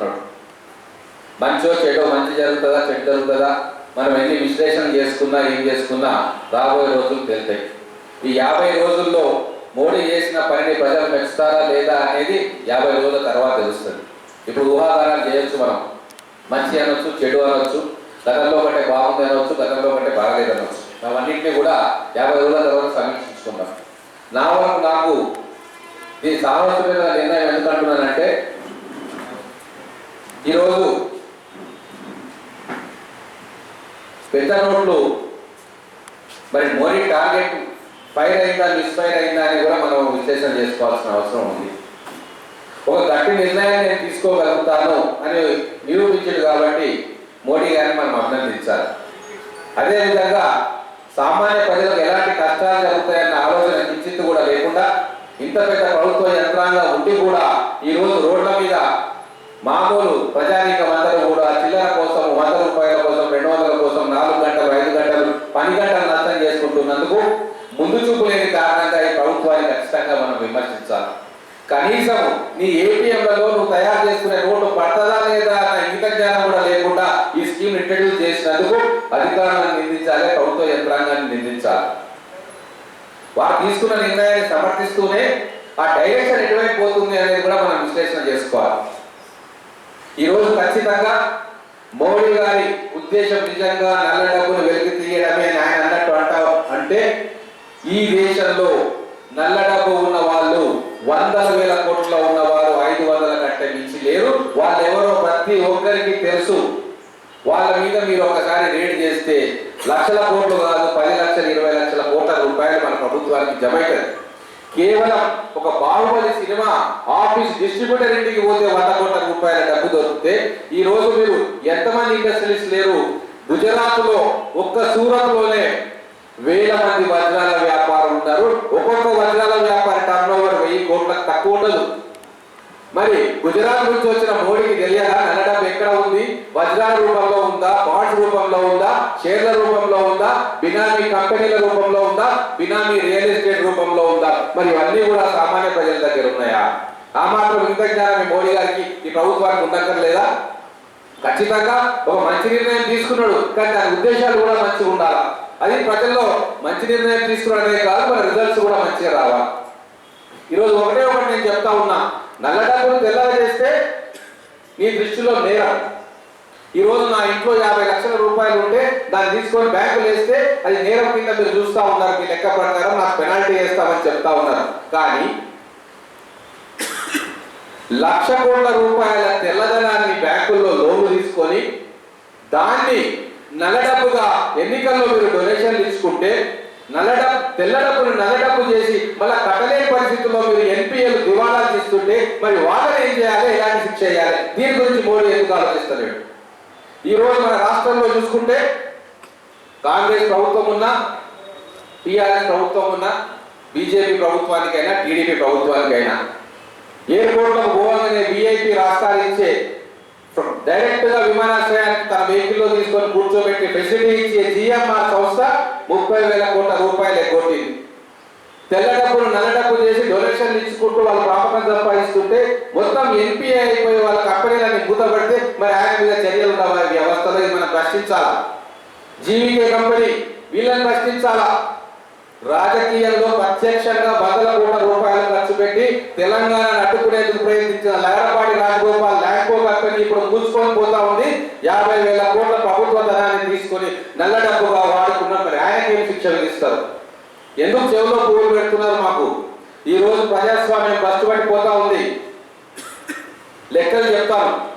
తీసుకుంటున్నాడు మంచో చెడో మంచి జరుగుతుందా చెడు జరుగుతుందా? మనం ఎన్ని విశ్లేషణ చేసుకున్నా ఏం చేసుకున్నా రాబోయే రోజులు తెలుతాయి. ఈ యాభై రోజుల్లో మోడీ చేసిన పనిని ప్రజలు మెచ్చుతారా లేదా అనేది యాభై రోజుల తర్వాత తెలుస్తుంది. ఇప్పుడు ఊహాగానాలు చేయొచ్చు మనం. మంచి అనొచ్చు చెడు అనొచ్చు గతంలో కంటే బాగుంది అనొచ్చు గతంలో కంటే బాగలేదు అనొచ్చు. అవన్నింటినీ కూడా యాభై రోజుల తర్వాత సమీక్షించుకుంటాం నా వరకు నాకు ఈ సామర్థ్యమైన నిర్ణయం ఎందుకంటున్నానంటే ఈరోజు పెద్ద నోట్లు మరి మోడీ టార్గెట్ ఫైర్ అయిందా మిస్ ఫైర్ అయిందా అని కూడా మనం విశ్లేషణ చేసుకోవాల్సిన అవసరం ఉంది. ఒక గట్టి నిర్ణయాన్ని నేను తీసుకోగలుగుతాను అని నిరూపించాడు కాబట్టి మోడీ గారిని మనం అభినందించాలి అదేవిధంగా సామాన్య ప్రజలకు ఎలాంటి కష్టాలు జరుగుతాయన్న ఆలోచన కించిత్తు కూడా లేకుండా ఇంత పెద్ద ప్రభుత్వ యంత్రాంగం ఉండి కూడా ఈ రోజు మామూలు ప్రజానీకం అందరూ కూడా చిల్లర కోసం వంద రూపాయల కోసం రెండు వందల కోసం నాలుగు గంటలు ఐదు గంటలు పని గంటలు నష్టం చేసుకుంటున్నందుకు ముందు చూపు లేని కారణంగా ఈ ప్రభుత్వాన్ని ఖచ్చితంగా మనం విమర్శించాలి. కనీసం నీ ఏటీఎంలలో నువ్వు తయారు చేసుకునే నోటు పడతదా లేదా అన్న ఇంత జ్ఞానం కూడా లేకుండా ఈ స్కీమ్ ఇంట్రడ్యూస్ చేసినందుకు అధికారులను నిందించాలి ప్రభుత్వ యంత్రాంగాన్ని నిందించాలి. వారు తీసుకున్న నిర్ణయాన్ని సమర్థిస్తూనే ఆ డైరెక్షన్ ఎటువైపు పోతుంది అనేది కూడా మనం విశ్లేషణ చేసుకోవాలి. ఈ రోజు ఖచ్చితంగా మోడీ గారి ఉద్దేశం నిజంగా నల్ల డబ్బును వెలికి తీయడమే ఆయన అన్నట్టు అంటావు అంటే ఈ దేశంలో నల్ల డబ్బు ఉన్న వాళ్ళు వందల వేల కోట్ల ఉన్నవారు ఐదు వందల కంటే మించి లేరు. వాళ్ళు ఎవరో ప్రతి ఒక్కరికి తెలుసు. వాళ్ళ మీద మీరు ఒకసారి రేడ్ చేస్తే లక్షల కోట్లు కాదు పది లక్షల ఇరవై లక్షల కోట్ల రూపాయలు మన ప్రభుత్వానికి జమ అవుతుంది. కేవలం ఒక బాహుబలి సినిమా ఆఫీస్ డిస్ట్రిబ్యూటర్ ఇంటికి పోతే వంద కోట్ల రూపాయల డబ్బు దొరికితే ఈ రోజు మీరు ఎంతమంది ఇండస్ట్రియలిస్ట్ లేరు? గుజరాత్లో ఒక్క సూరత్లోనే వేల మంది వజ్రాల వ్యాపారం ఉంటారు. ఒక్కొక్క వజ్రాల వ్యాపార టర్న్ ఓవర్ వెయ్యి కోట్లకు తక్కువ ఉండదు. మరి గుజరాత్ నుంచి వచ్చిన మోడీకి తెలియదా? నల్ల ఎక్కడ ఉంది? వజ్రాల రూపంలో ఉందా? బాండ్స్ రూపంలో ఉందా? షేర్ల రూపంలో ఉందా? బినామీ కంపెనీల రూపంలో ఉందా? బినామీ రియల్ ఎస్టేట్ రూపంలో ఉందా? మరి ఇవన్నీ కూడా సామాన్య ప్రజల దగ్గర ఉన్నాయా? ఆ మాత్రం ఇంత జ్ఞానం ఈ మోడీ గారికి ఈ ప్రభుత్వానికి ఉండక్కర్లేదా? ఖచ్చితంగా ఒక మంచి నిర్ణయం తీసుకున్నాడు కానీ దాని ఉద్దేశాలు కూడా మంచిగా ఉండాలా? అది ప్రజల్లో మంచి నిర్ణయం తీసుకున్నాడనే కాదు మన రిజల్ట్స్ కూడా మంచిగా రావాలి. ఈరోజు ఒకటే ఒకటి నేను చెప్తా ఉన్నా. నల్ల తెల్లగా చేస్తే నీ దృష్టిలో నేరం. ఈరోజు నా ఇంట్లో యాభై లక్షల రూపాయలు ఉంటే దాన్ని తీసుకొని బ్యాంకులు వేస్తే అది నేరం కింద మీరు చూస్తా ఉన్నారు మీ లెక్క ప్రకారం నాకు పెనాల్టీ వేస్తామని చెప్తా ఉన్నారు. కానీ లక్ష కోట్ల రూపాయల తెల్లదనాన్ని బ్యాంకుల్లో లోన్లు తీసుకొని దాన్ని నల్ల డబ్బుగా ఎన్నికల్లో మీరు డొనేషన్లు తీసుకుంటే నల్ల తెల్ల డబ్బును నల్ల డబ్బు చేసి మళ్ళీ కట్టలేని పరిస్థితుల్లో మీరు ఎన్పిఎల్ దివాళా తీస్తుంటే మరి వాళ్ళని ఏం చేయాలి? ఎలాంటి శిక్ష చేయాలి? దీని గురించి మోడీ ఎందుకు ఆలోచిస్తలేడు? ఈ రోజు మన రాష్ట్రంలో చూసుకుంటే కాంగ్రెస్ ప్రభుత్వం ఉన్నా టిఆర్ఎస్ ప్రభుత్వం ఉన్నా బీజేపీ ప్రభుత్వానికైనా టీడీపీ ప్రభుత్వానికైనా ఎయిర్పోర్ట్లకు పోవాలనే విఐపి రాష్ట్రాలు ఇచ్చే డైరెక్ట్గా విమానాశ్రయానికి తన వెహికల్లో తీసుకొని కూర్చోబెట్టి ఫెసిలిటీ ఇచ్చే జిఎంఆర్ సంస్థ ముప్పై వేల కోట్ల రూపాయలు ఎగ్గొట్టింది తెల్ల డబ్బులు నల్ల డబ్బు చేసి డొనేషన్లు ఇచ్చుకుంటూ వాళ్ళ ప్రాపకం సంపాదిస్తుంటే మొత్తం ఎన్పిఐ అయిపోయి వాళ్ళ కంపెనీలన్నీ మూతపడితే మరి ఆయన మీద చర్యలు ఉండవా? వ్యవస్థలో ఇది మనం ప్రశ్నించాలా? జీవికే కంపెనీ వీళ్ళని ప్రశ్నించాలా? రాజకీయాల్లో ప్రత్యక్షంగా వందల కోట్ల రూపాయలు ఖర్చు పెట్టి తెలంగాణ అడ్డుకునేందుకు ప్రయత్నించిన లేరపాటి రాజగోపాల్ ల్యాంకో కంపెనీ ఇప్పుడు మూసుకొని పోతా ఉంది. యాభై వేల కోట్ల ప్రభుత్వ ధనాన్ని తీసుకొని నల్ల డబ్బుగా వాడుకున్న మరి ఆయనకి ఏం శిక్ష విధిస్తారు ఎందుకు చెవులో పువ్వులు పెడుతున్నారు మాకు? ఈ రోజు ప్రజాస్వామ్యం కష్టపడిపోతా ఉంది. లెక్కలు చెప్తాను.